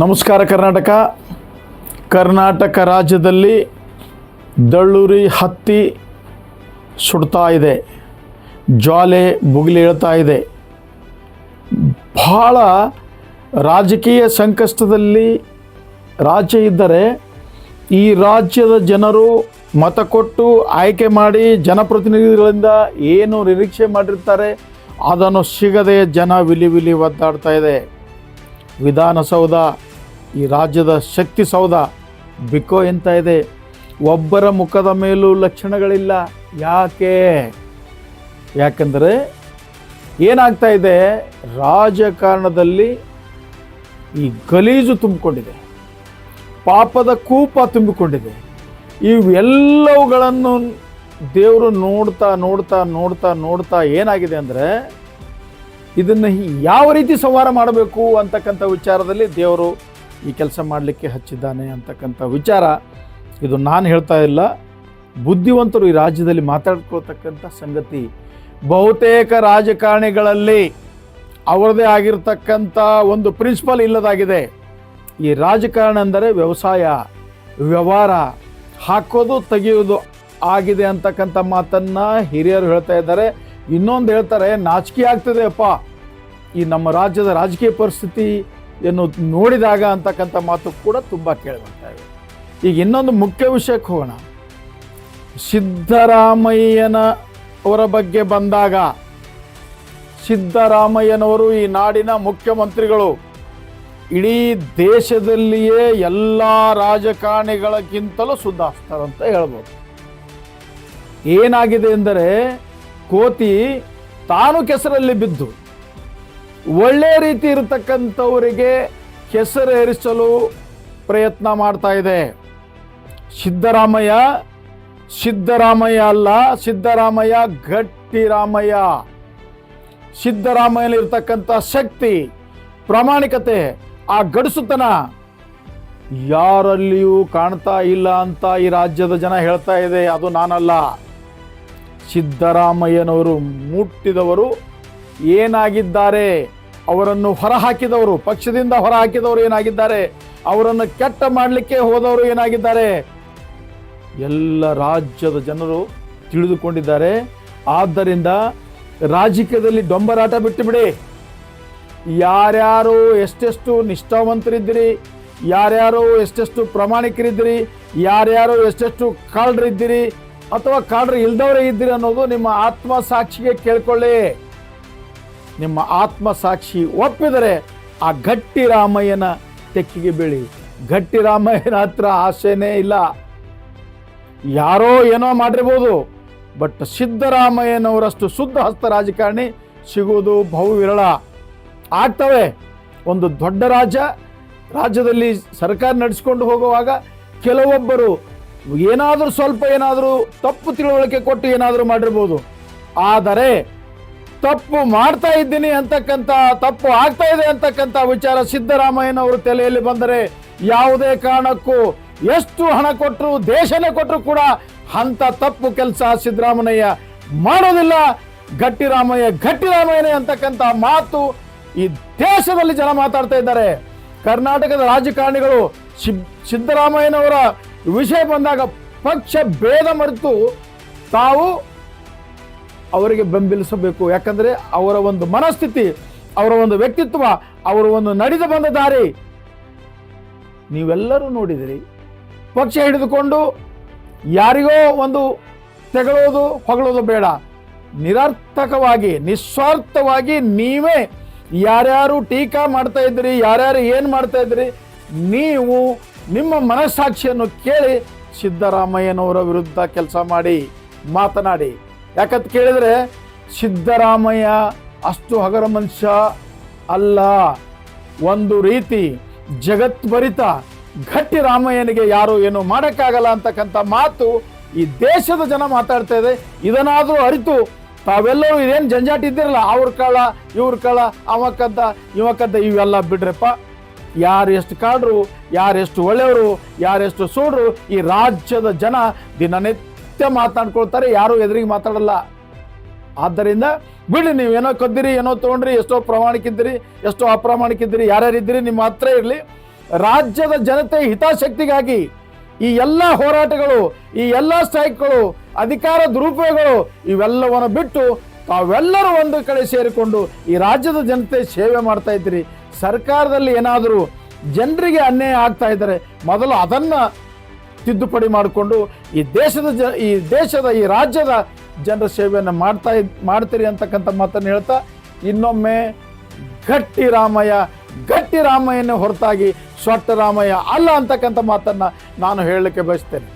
ನಮಸ್ಕಾರ ಕರ್ನಾಟಕ. ಕರ್ನಾಟಕ ರಾಜ್ಯದಲ್ಲಿ ದಳ್ಳುರಿ ಹತ್ತಿ ಸುಡ್ತಾ ಇದೆ. ಜ್ವಾಲೆ ಬುಗಿಲಿ ಏಳ್ತಾ ಇದೆ. ಬಹಳ ರಾಜಕೀಯ ಸಂಕಷ್ಟದಲ್ಲಿ ರಾಜ್ಯ ಇದ್ದರೆ ಈ ರಾಜ್ಯದ ಜನರು ಮತ ಕೊಟ್ಟು ಆಯ್ಕೆ ಮಾಡಿ ಜನಪ್ರತಿನಿಧಿಗಳಿಂದ ಏನು ನಿರೀಕ್ಷೆ ಮಾಡಿರ್ತಾರೆ ಅದನ್ನು ಸಿಗದೆ ಜನ ವಿಲಿ ವಿಲಿ ಒದ್ದಾಡ್ತಾ ಇದೆ. ವಿಧಾನಸೌಧ ಈ ರಾಜ್ಯದ ಶಕ್ತಿ ಸೌಧ ಬಿಕೋ ಎಂತ ಇದೆ? ಒಬ್ಬರ ಮುಖದ ಮೇಲೂ ಲಕ್ಷಣಗಳಿಲ್ಲ. ಯಾಕೆ? ಯಾಕಂದರೆ ಏನಾಗ್ತಾ ಇದೆ? ರಾಜಕಾರಣದಲ್ಲಿ ಈ ಗಲೀಜು ತುಂಬಿಕೊಂಡಿದೆ. ಪಾಪದ ಕೂಪ ತುಂಬಿಕೊಂಡಿದೆ. ಇವೆಲ್ಲವುಗಳನ್ನು ದೇವರು ನೋಡ್ತಾ ನೋಡ್ತಾ ನೋಡ್ತಾ ನೋಡ್ತಾ ಏನಾಗಿದೆ ಅಂದರೆ ಇದನ್ನು ಯಾವ ರೀತಿ ಸಂಹಾರ ಮಾಡಬೇಕು ಅಂತಕ್ಕಂಥ ವಿಚಾರದಲ್ಲಿ ದೇವರು ಈ ಕೆಲಸ ಮಾಡಲಿಕ್ಕೆ ಹಚ್ಚಿದ್ದಾನೆ ಅಂತಕ್ಕಂಥ ವಿಚಾರ. ಇದು ನಾನು ಹೇಳ್ತಾ ಇಲ್ಲ. ಬುದ್ಧಿವಂತರು ಈ ರಾಜ್ಯದಲ್ಲಿ ಮಾತಾಡ್ಕೊಳ್ತಕ್ಕಂಥ ಸಂಗತಿ ಬಹುತೇಕ ರಾಜಕಾರಣಿಗಳಲ್ಲಿ ಅವರದೇ ಆಗಿರತಕ್ಕಂಥ ಒಂದು ಪ್ರಿನ್ಸಿಪಲ್ ಇಲ್ಲದಾಗಿದೆ. ಈ ರಾಜಕಾರಣ ಅಂದರೆ ವ್ಯವಸಾಯ, ವ್ಯವಹಾರ, ಹಾಕೋದು, ತೆಗೆಯೋದು ಆಗಿದೆ ಅಂತಕ್ಕಂಥ ಮಾತನ್ನು ಹಿರಿಯರು ಹೇಳ್ತಾ ಇದ್ದಾರೆ. ಇನ್ನೊಂದು ಹೇಳ್ತಾರೆ, ನಾಚಿಕೆ ಆಗ್ತದೆ ಅಪ್ಪ. ಈ ನಮ್ಮ ರಾಜ್ಯದ ರಾಜಕೀಯ ಪರಿಸ್ಥಿತಿಯನ್ನು ನೋಡಿದಾಗ ಅಂತಕ್ಕಂಥ ಮಾತು ಕೂಡ ತುಂಬ ಕೇಳಿಬರ್ತಾ ಇದೆ. ಈಗ ಇನ್ನೊಂದು ಮುಖ್ಯ ವಿಷಯಕ್ಕೆ ಹೋಗೋಣ. ಸಿದ್ದರಾಮಯ್ಯನ ಅವರ ಬಗ್ಗೆ ಬಂದಾಗ, ಸಿದ್ದರಾಮಯ್ಯನವರು ಈ ನಾಡಿನ ಮುಖ್ಯಮಂತ್ರಿಗಳು. ಇಡೀ ದೇಶದಲ್ಲಿಯೇ ಎಲ್ಲ ರಾಜಕಾರಣಿಗಳಕ್ಕಿಂತಲೂ ಅಂತ ಹೇಳ್ಬೋದು. ಏನಾಗಿದೆ ಎಂದರೆ ಕೋತಿ ತಾನು ಕೆಸರಲ್ಲಿ ಬಿದ್ದು ಒಳ್ಳೆ ರೀತಿ ಇರತಕ್ಕಂಥವರಿಗೆ ಹೆಸರು ಏರಿಸಲು ಪ್ರಯತ್ನ ಮಾಡ್ತಾ ಇದೆ. ಸಿದ್ದರಾಮಯ್ಯ ಸಿದ್ದರಾಮಯ್ಯ ಅಲ್ಲ, ಸಿದ್ದರಾಮಯ್ಯ ಗಟ್ಟಿ ರಾಮಯ್ಯ ಸಿದ್ದರಾಮಯ್ಯಲಿರ್ತಕ್ಕಂಥ ಶಕ್ತಿ, ಪ್ರಾಮಾಣಿಕತೆ, ಆ ಗಡಸುತನ ಯಾರಲ್ಲಿಯೂ ಕಾಣ್ತಾ ಇಲ್ಲ ಅಂತ ಈ ರಾಜ್ಯದ ಜನ ಹೇಳ್ತಾ ಇದೆ. ಅದು ನಾನಲ್ಲ. ಸಿದ್ದರಾಮಯ್ಯನವರು ಮುಟ್ಟಿದವರು ಏನಾಗಿದ್ದಾರೆ? ಅವರನ್ನು ಹೊರಹಾಕಿದವರು, ಪಕ್ಷದಿಂದ ಹೊರಹಾಕಿದವರು ಏನಾಗಿದ್ದಾರೆ? ಅವರನ್ನು ಕೆಟ್ಟ ಮಾಡಲಿಕ್ಕೆ ಹೋದವರು ಏನಾಗಿದ್ದಾರೆ? ಎಲ್ಲ ರಾಜ್ಯದ ಜನರು ತಿಳಿದುಕೊಂಡಿದ್ದಾರೆ. ಆದ್ದರಿಂದ ರಾಜಕೀಯದಲ್ಲಿ ಡೊಂಬರಾಟ ಬಿಟ್ಟು ಬಿಡಿ ಯಾರ್ಯಾರು ಎಷ್ಟೆಷ್ಟು ನಿಷ್ಠಾವಂತರಿದ್ದೀರಿ, ಯಾರ್ಯಾರು ಎಷ್ಟೆಷ್ಟು ಪ್ರಾಮಾಣಿಕರಿದ್ದೀರಿ, ಯಾರ್ಯಾರು ಎಷ್ಟೆಷ್ಟು ಕಾಳ್ರಿದ್ದೀರಿ ಅಥವಾ ಕಾಳ್ರಿ ಇಲ್ದವರೇ ಇದ್ದೀರಿ ಅನ್ನೋದು ನಿಮ್ಮ ಆತ್ಮಸಾಕ್ಷಿಗೆ ಕೇಳ್ಕೊಳ್ಳಿ. ನಿಮ್ಮ ಆತ್ಮ ಸಾಕ್ಷಿ ಒಪ್ಪಿದರೆ ಆ ಗಟ್ಟಿ ರಾಮಯ್ಯನ ತೆಕ್ಕಿಗೆ ಬೀಳಿ. ಗಟ್ಟಿ ರಾಮಯ್ಯನ ಹತ್ರ ಆಸೆನೇ ಇಲ್ಲ. ಯಾರೋ ಏನೋ ಮಾಡಿರ್ಬೋದು, ಬಟ್ ಸಿದ್ದರಾಮಯ್ಯನವರಷ್ಟು ಶುದ್ಧ ಹಸ್ತ ರಾಜಕಾರಣಿ ಸಿಗುವುದು ಬಹು ವಿರಳ ಆಗ್ತವೆ, ಒಂದು ದೊಡ್ಡ ರಾಜ್ಯ ರಾಜ್ಯದಲ್ಲಿ ಸರ್ಕಾರ ನಡೆಸ್ಕೊಂಡು ಹೋಗುವಾಗ ಕೆಲವೊಬ್ಬರು ಏನಾದರೂ ಸ್ವಲ್ಪ ಏನಾದರೂ ತಪ್ಪು ತಿಳುವಳಿಕೆ ಕೊಟ್ಟು ಏನಾದರೂ ಮಾಡಿರ್ಬೋದು. ಆದರೆ ತಪ್ಪು ಮಾಡ್ತಾ ಇದ್ದೀನಿ ಅಂತಕ್ಕಂಥ, ತಪ್ಪು ಆಗ್ತಾ ಇದೆ ಅಂತಕ್ಕಂಥ ವಿಚಾರ ಸಿದ್ದರಾಮಯ್ಯನವರು ತಲೆಯಲ್ಲಿ ಬಂದರೆ ಯಾವುದೇ ಕಾರಣಕ್ಕೂ ಎಷ್ಟು ಹಣ ಕೊಟ್ಟರು, ದೇಶನೇ ಕೊಟ್ಟರು ಕೂಡ ಅಂತ ತಪ್ಪು ಕೆಲಸ ಸಿದ್ದರಾಮಯ್ಯ ಮಾಡೋದಿಲ್ಲ. ಗಟ್ಟಿ ರಾಮಯ್ಯ ಗಟ್ಟಿ ಅಂತಕ್ಕಂಥ ಮಾತು ಈ ದೇಶದಲ್ಲಿ ಜನ ಮಾತಾಡ್ತಾ ಇದ್ದಾರೆ. ಕರ್ನಾಟಕದ ರಾಜಕಾರಣಿಗಳು ಸಿದ್ದರಾಮಯ್ಯನವರ ವಿಷಯ ಬಂದಾಗ ಪಕ್ಷ ಭೇದ ಮರೆತು ತಾವು ಅವರಿಗೆ ಬೆಂಬಲಿಸಬೇಕು. ಯಾಕಂದ್ರೆ ಅವರ ಒಂದು ಮನಸ್ಥಿತಿ, ಅವರ ಒಂದು ವ್ಯಕ್ತಿತ್ವ, ಅವರ ಒಂದು ನಡೆದು ಬಂದ ದಾರಿ. ನೀವೆಲ್ಲರೂ ನೋಡಿದಿರಿ. ಪಕ್ಷ ಹಿಡಿದುಕೊಂಡು ಯಾರಿಗೋ ಒಂದು ತೆಗಳೋದು ಹೊಗಳೋದು ಬೇಡ. ನಿರರ್ಥಕವಾಗಿ, ನಿಸ್ವಾರ್ಥವಾಗಿ ನೀವೇ ಯಾರ್ಯಾರು ಟೀಕಾ ಮಾಡ್ತಾ ಇದ್ದೀರಿ, ಯಾರ್ಯಾರು ಏನು ಮಾಡ್ತಾ ಇದ್ದೀರಿ, ನೀವು ನಿಮ್ಮ ಮನಸ್ಸಾಕ್ಷಿಯನ್ನು ಕೇಳಿ ಸಿದ್ದರಾಮಯ್ಯನವರ ವಿರುದ್ಧ ಕೆಲಸ ಮಾಡಿ, ಮಾತನಾಡಿ. ಯಾಕಂತ ಕೇಳಿದರೆ, ಸಿದ್ದರಾಮಯ್ಯ ಅಷ್ಟು ಹಗರ ಮನುಷ್ಯ ಅಲ್ಲ. ಒಂದು ರೀತಿ ಜಗತ್ಭರಿತ ಗಟ್ಟಿ ರಾಮಯ್ಯನಿಗೆ ಯಾರು ಏನು ಮಾಡೋಕ್ಕಾಗಲ್ಲ ಅಂತಕ್ಕಂಥ ಮಾತು ಈ ದೇಶದ ಜನ ಮಾತಾಡ್ತಾ ಇದೆ. ಇದನ್ನಾದರೂ ಅರಿತು ತಾವೆಲ್ಲರೂ ಇದೇನು ಜಂಜಾಟ ಇದ್ದಿರಲ್ಲ, ಅವ್ರ ಕಾಳ ಇವ್ರ ಕಾಳ ಅವ ಕದ್ದ ಇವ ಕದ್ದ ಇವೆಲ್ಲ ಬಿಡ್ರಪ್ಪ. ಯಾರು ಎಷ್ಟು ಕಾಡ್ರು ಯಾರು ಎಷ್ಟು ಒಳ್ಳೆಯವರು, ಯಾರೆಷ್ಟು ಸೂಡ್ರು, ಈ ರಾಜ್ಯದ ಜನ ದಿನನಿತ್ಯ ಮಾತನಾಡ್ಕೊಳ್ತಾರೆ ಯಾರು ಎದುರಿಗೆ ಮಾತಾಡಲ್ಲ. ಆದ್ದರಿಂದ ಬಿಡಿ ನೀವು ಏನೋ ಕದ್ದಿರಿ, ಏನೋ ತೊಗೊಂಡ್ರಿ, ಎಷ್ಟೋ ಪ್ರಾಮಾಣಿಕ ಇದ್ದೀರಿ ಎಷ್ಟೋ ಅಪ್ರಾಮಾಣಿಕಿದ್ದೀರಿ, ಯಾರ್ಯಾರು ಇದ್ದೀರಿ, ನಿಮ್ಮ ಹತ್ರ ಇರಲಿ. ರಾಜ್ಯದ ಜನತೆ ಹಿತಾಸಕ್ತಿಗಾಗಿ ಈ ಎಲ್ಲ ಹೋರಾಟಗಳು, ಈ ಎಲ್ಲ ಸ್ಟ್ರೈಕ್ಗಳು, ಅಧಿಕಾರ ದುರುಪಯೋಗಗಳು, ಇವೆಲ್ಲವನ್ನು ಬಿಟ್ಟು ತಾವೆಲ್ಲರೂ ಒಂದು ಕಡೆ ಸೇರಿಕೊಂಡು ಈ ರಾಜ್ಯದ ಜನತೆ ಸೇವೆ ಮಾಡ್ತಾ ಇದ್ದೀರಿ. ಸರ್ಕಾರದಲ್ಲಿ ಏನಾದರೂ ಜನರಿಗೆ ಅನ್ಯಾಯ ಆಗ್ತಾ ಇದ್ದಾರೆ ಮೊದಲು ಅದನ್ನು ತಿದ್ದುಪಡಿ ಮಾಡಿಕೊಂಡು ಈ ದೇಶದ ಜ, ಈ ದೇಶದ, ಈ ರಾಜ್ಯದ ಜನರ ಸೇವೆಯನ್ನು ಮಾಡ್ತಾ ಮಾಡ್ತೀರಿ ಅಂತಕ್ಕಂಥ ಮಾತನ್ನು ಹೇಳ್ತಾ ಇನ್ನೊಮ್ಮೆ ಗಟ್ಟಿ ರಾಮಯ್ಯ, ಗಟ್ಟಿ ರಾಮಯ್ಯನ ಹೊರತಾಗಿ ಸ್ವಟ್ಟ ರಾಮಯ್ಯ ಅಲ್ಲ ಅಂತಕ್ಕಂಥ ಮಾತನ್ನು ನಾನು ಹೇಳಲಿಕ್ಕೆ ಬಯಸ್ತೇನೆ.